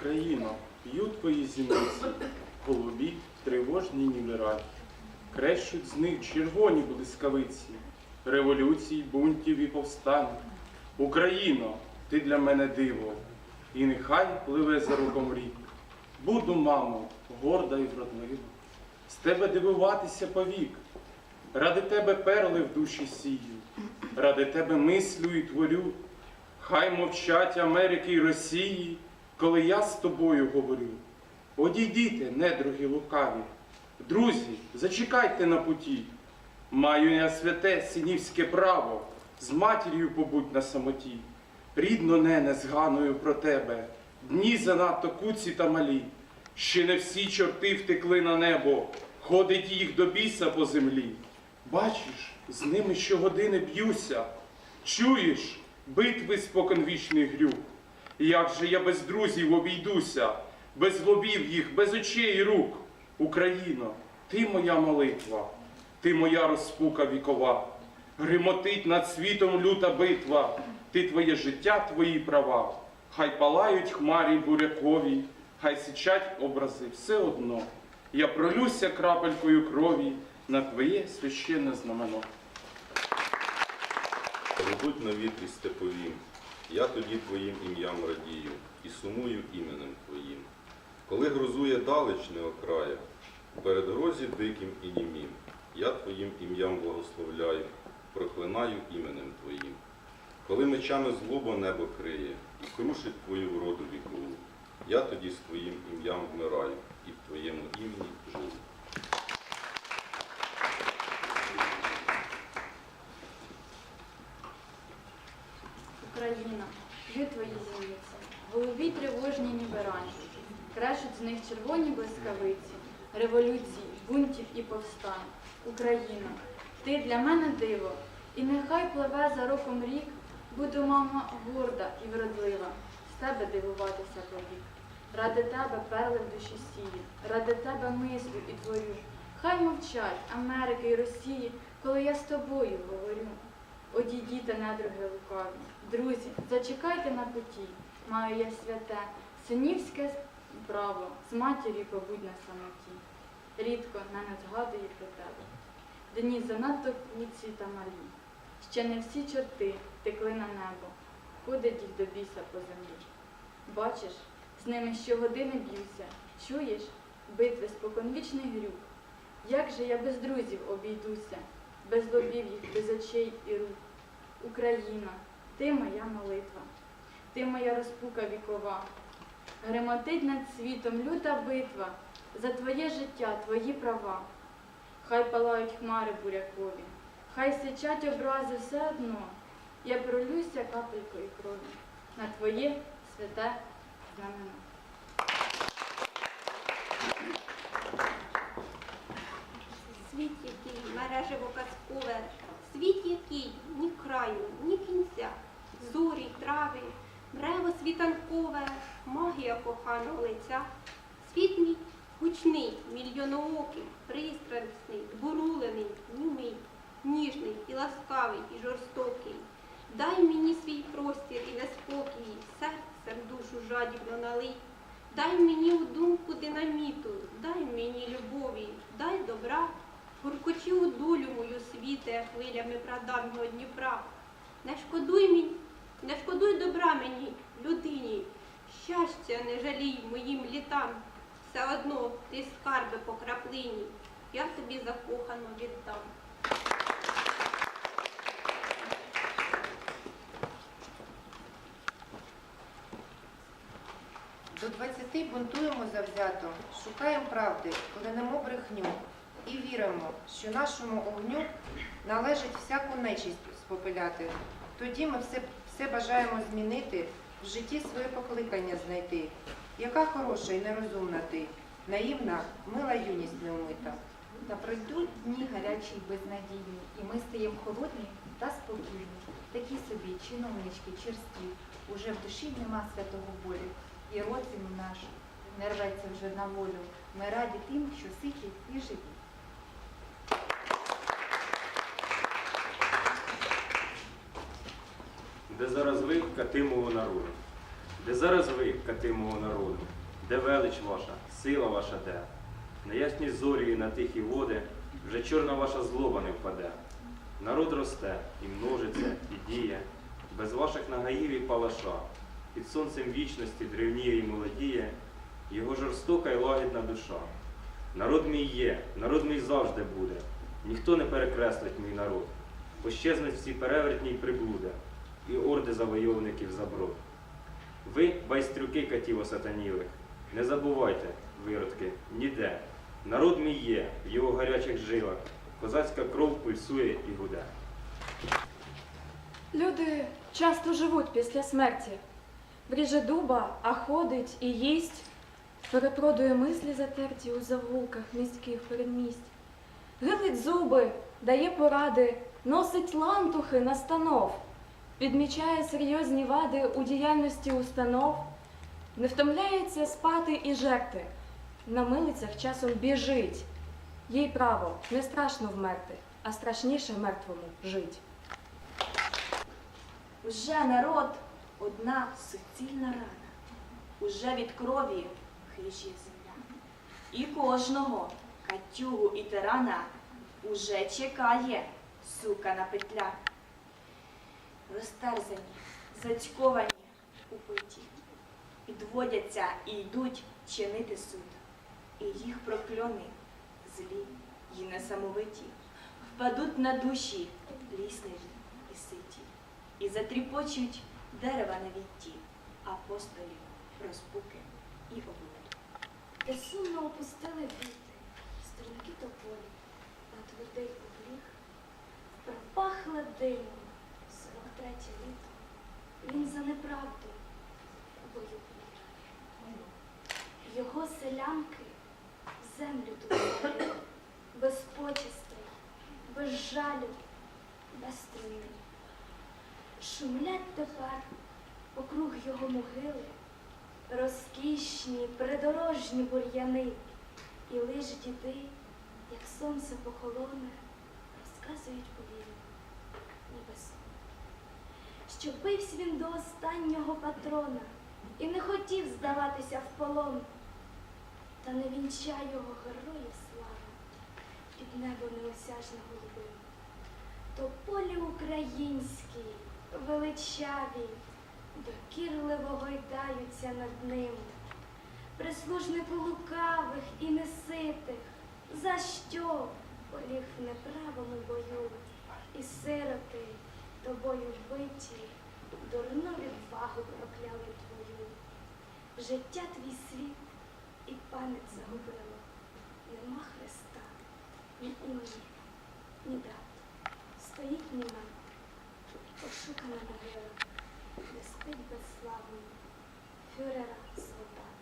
Україно, п'ють твої зіниці, голубі, тривожні ніби рай. Крещуть з них червоні блискавиці, революцій, бунтів і повстань. Україно, ти для мене диво, і нехай пливе за роком рік. Буду, мамо, горда і вродлива, з тебе дивуватися повік. Ради тебе перли в душі сію, ради тебе мислю і творю. Хай мовчать Америки й Росії, коли я з тобою говорю. Одійдіте, недруги лукаві, друзі, зачекайте на путі. Маю я святе синівське право, з матір'ю побудь на самоті. Рідно нене зганою про тебе, дні занадто куці та малі. Ще не всі чорти втекли на небо, ходить їх до біса по землі. Бачиш, з ними щогодини б'юся. Чуєш, битви споконвічний грюк. Як же я без друзів обійдуся, без лобів їх, без очей і рук. Україно, ти моя молитва, ти моя розпука вікова. Гримотить над світом люта битва, ти твоє життя, твої права. Хай палають хмарі бурякові, хай сичать образи все одно. Я пролюся крапелькою крові на твоє священне знамено. Ведуть на вітрі степовім, я тоді твоїм ім'ям радію і сумую іменем твоїм. Коли грузує далеч не окрая, перед грозі диким і німім, я твоїм ім'ям благословляю, проклинаю іменем твоїм. Коли мечами злоба небо криє і крушить твою вроду вікову, я тоді з твоїм ім'ям вмираю і в твоєму імені живу. Україна, є твої зіниці, голубі тривожні ніби рані, крешуть з них червоні блискавиці, революцій, бунтів і повстань. Україна, ти для мене диво, і нехай пливе за роком рік, буду мама горда і вродлива, з тебе дивуватися повік. Ради тебе перли в душі сію, ради тебе мислю і творю. Хай мовчать Америки і Росії, коли я з тобою говорю. Одійдіте, недруги лукаві. Друзі, зачекайте на путі. Маю я святе, синівське право, з матір'ю побудь на самоті. Рідко мене згадує про тебе. Дні занадто куці та малі. Ще не всі чорти текли на небо, ходить їх до біса по землі. Бачиш, з ними щогодини б'юся, чуєш битви споконвічний грюк. Як же я без друзів обійдуся, без лобів їх, без очей і рук. Україна, ти моя молитва, ти моя розпука вікова. Гремотить над світом люта битва за твоє життя, твої права. Хай палають хмари бурякові, хай сичать образи все одно. Я пролюся капелькою крові на твоє святе знамено. Світ який мережево казкове, світ який ні краю, ні кінця, зорі, трави, мрево світанкове, магія коханого лиця. Світ мій гучний, мільйоноокий, пристрасний, збурулений, німий, ніжний і ласкавий, і жорстокий. Дай мені свій простір і неспокій, серцем душу жадібно налий. Дай мені у думку динаміту, дай мені любові, дай добра, гуркочі у долю мою світе хвилями прадавнього Дніпра. Не шкодуй мені, не шкодуй добра мені, людині, щастя не жалій моїм літам. Все одно ти скарби по краплині, я тобі закохано віддам. До двадцяти бунтуємо завзято, шукаємо правди, клянемо брехню і віримо, що нашому огню належить всяку нечисть спопиляти. Тоді ми все, все бажаємо змінити, в житті своє покликання знайти. Яка хороша і нерозумна ти, наївна, мила юність неумита. Та пройдуть дні гарячі й безнадійні, і ми стаємо холодні та спокійні. Такі собі чиновнички черстві, уже в душі нема святого болю, і розум наш не рветься вже на волю. Ми раді тим, що ситі і живі. Де зараз ви, кати мого народу? Де зараз ви, кати мого народу? Де велич ваша, сила ваша де? На ясні зорі і на тихі води вже чорна ваша злоба не впаде. Народ росте і множиться, і діє, без ваших нагаїв і палаша. Під сонцем вічності древніє і молодіє, його жорстока і лагідна душа. Народ мій є, народ мій завжди буде. Ніхто не перекреслить мій народ. Пощезнуть всі перевертні й приблуди і орди завойовників заброд. Ви, байстрюки катів осатанілих, не забувайте, виродки, ніде. Народ мій є в його гарячих жилах, козацька кров пульсує і гуде. Люди часто живуть після смерті. Бріже дуба, а ходить і їсть, перепродує мислі затерті у завулках міських передмість. Гилить зуби, дає поради, носить лантухи настанов, підмічає серйозні вади у діяльності установ, не втомляється спати і жерти, на милицях часом біжить. Їй право, не страшно вмерти, а страшніше мертвому жить. Уже народ одна суцільна рана, уже від крові хижі земля. І кожного катюгу і тирана уже чекає сука на петлях. Розтерзані, зацьковані, убиті, підводяться і йдуть чинити суд. І їх прокльони злі й несамовиті впадуть на душі лісливі і ситі і затріпочуть дерева на вітті, апостолів, розпуки і облуд. Де сумно опустили віти, струнки тополі, на твердий обліг, пропахле димом третє літо. Він за неправду в бою помер. Його селянки в землю тут без почестей, без жалю, без струни. Шумлять тепер округ його могили розкішні, придорожні бур'яни, і лиш діди, як сонце похолоне, розказують повільно, ніби сон. Що бився він до останнього патрона і не хотів здаватися в полон, та не вінчай його героїв слава під небо неосяжне голубим. То полі українські, величаві, докірливо гойдаються над ним. Прислужнику лукавих і неситих, за що поліг в неправому бою, тобою вбиті, дурну відвагу прокляли твою. Життя твій світ і пам'ять загубило, нема Христа, ні імені, ні дат. Стоїть німа, пошукана могила, де спить безславний фюрера солдат.